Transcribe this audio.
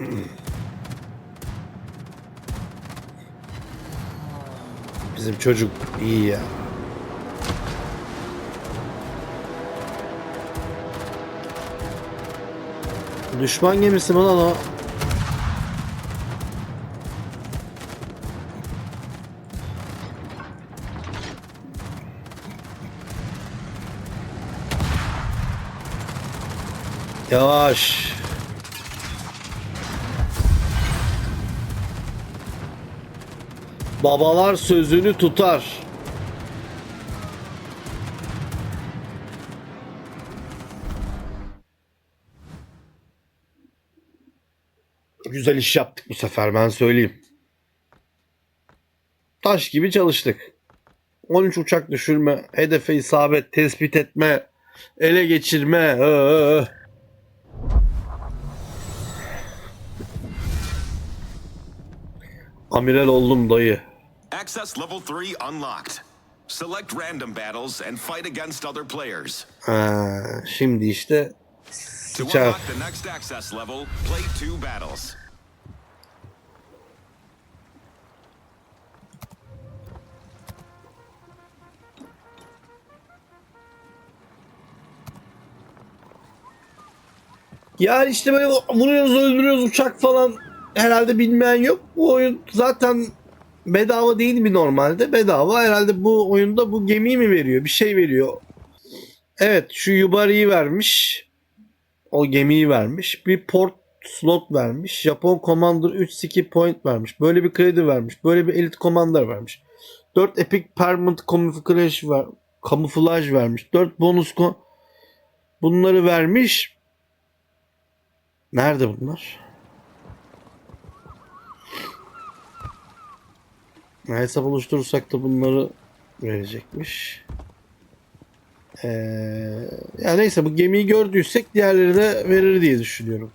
Bizim çocuk iyi ya. Düşman gemisi mi lan o? Yavaş. Babalar sözünü tutar. Güzel iş yaptık bu sefer ben söyleyeyim. Taş gibi çalıştık. 13 uçak düşürme, hedefe isabet, tespit etme, ele geçirme. Ee. Amiral oldum dayı. Access level 3 unlocked. Select random battles and fight against other players. Ha, şimdi işte To Sıçar. unlock the next access level, play two battles. Yani işte böyle vuruyoruz öldürüyoruz uçak falan herhalde bilmeyen yok. Bu oyun zaten bedava değil mi normalde? Bedava herhalde bu oyunda bu gemiyi mi veriyor? Bir şey veriyor. Evet şu Yubari'yi vermiş. O gemiyi vermiş. Bir port slot vermiş. Japon Commander 3 skill point vermiş. Böyle bir kredi vermiş. Böyle bir Elite Commander vermiş. 4 Epic Permanent Camouflage, ver, Camouflage vermiş. 4 bonus bunları vermiş. Nerede bunlar? Hesap oluşturursak da bunları verecekmiş. Ee, ya neyse bu gemiyi gördüysek diğerleri de verir diye düşünüyorum.